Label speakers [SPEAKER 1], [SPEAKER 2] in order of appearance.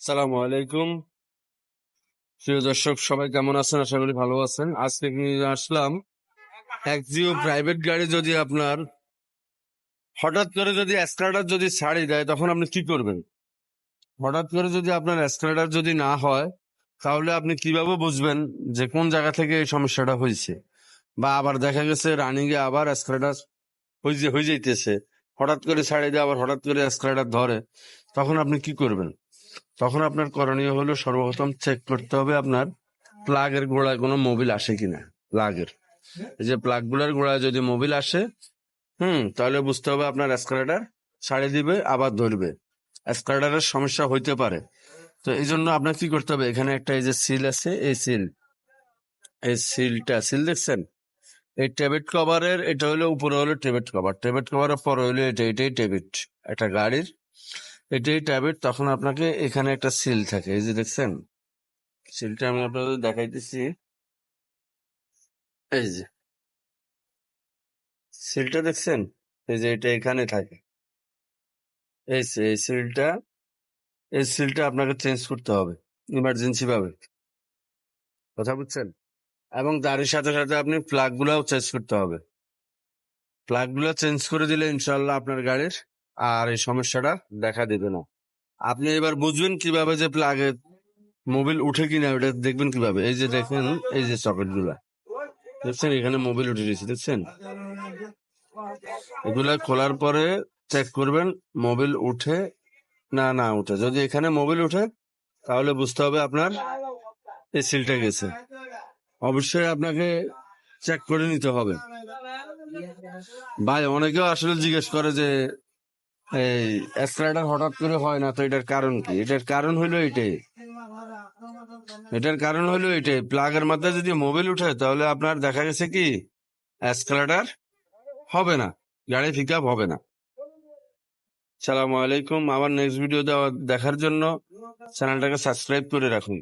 [SPEAKER 1] সালামু আলাইকুম। প্রিয় দর্শক, সবাই কেমন আছেন? আশা করি ভালো আছেন। আজকে আসলাম? একজিও প্রাইভেট গাড়ি যদি আপনার হঠাৎ করে যদি স্ক্রাডার যদি ছাড়ি দেয়, তখন আপনি কি করবেন? হঠাৎ করে যদি আপনার স্ক্রাডার যদি না হয়, তাহলে আপনি কীভাবে বুঝবেন যে কোন জায়গা থেকে এই সমস্যাটা হয়েছে? বা আবার দেখা গেছে রানিং এ আবার স্ক্রাডার হয়ে হয়ে যাইতেছে। হঠাৎ করে ছাড়ি দেয়, আবার হঠাৎ করে স্ক্রাডার ধরে, তখন আপনি কি করবেন? তখন আপনার করণীয় হলো সর্বপ্রথম চেক করতে হবে আপনার প্লাগের গোড়ায় কোনো মোবিল আসে কিনা প্লাগের এই যে প্লাগগুলার গোড়ায় যদি মোবিল আসে, হুম, তাহলে বুঝতে হবে আপনার স্ক্রাডার ছাড়ে দিবে, আবার ধরবে। স্ক্রাডারের সমস্যা হইতে পারে। তো এই জন্য আপনার কি করতে হবে? এখানে একটা এই যে সিল আছে, এই সিল এই সিলটা সিল দেখছেন? এই টেবিট কভারের এটা হলো উপরে হলো টেবিট কভার টেবিট কভারের পরে হলো এটা, এটাই টেবিট একটা গাড়ির। এটাই ট্যাবেট তখন আপনাকে এখানে একটা সিল থাকে। এই যে দেখছেন, সিলটা আমি আপনাদের দেখাইতেছি। এই যে, সিলটা দেখছেন? এই যে এটা এখানে থাকে। এই এই সিলটা এই সিলটা আপনাকে চেঞ্জ করতে হবে, ইমার্জেন্সি ভাবে। কথা বুঝছেন? এবং তারই সাথে সাথে আপনি প্লাগ গুলাও চেঞ্জ করতে হবে। প্লাগগুলো চেঞ্জ করে দিলে ইনশাল্লাহ আপনার গাড়ির আর এই সমস্যাটা দেখা দেবে না। আপনি এবার বুঝবেন কীভাবে যে প্লাগে মোবিল উঠে কিনা, ওটা দেখবেন কীভাবে। এই যে দেখেন, এই যে সকেটগুলা দেখছেন, এখানে মোবিল উঠে গেছে, দেখছেন? এগুলা খোলার পরে চেক করবেন মোবিল উঠে না না উঠে। যদি এখানে মোবিল উঠে, তাহলে বুঝতে হবে আপনার এই সিলটা গেছে। অবশ্যই আপনাকে চেক করে নিতে হবে। ভাই, অনেকেও আসলে জিজ্ঞেস করে যে এই স্প্রেডার হঠাৎ করে হয় না তো? এটার কারণ কি? এটার কারণ হলো এটাই এটার কারণ হলো এটাই প্লাগের মধ্যে যদি মোবিল উঠে, তাহলে আপনার দেখা গেছে কি? স্ক্রাডার হবে না। গাড়ি পিক আপ হবে না। সালামু আলাইকুম। আমার নেক্সট ভিডিও দেওয়া দেখার জন্য চ্যানেলটাকে সাবস্ক্রাইব করে রাখুন।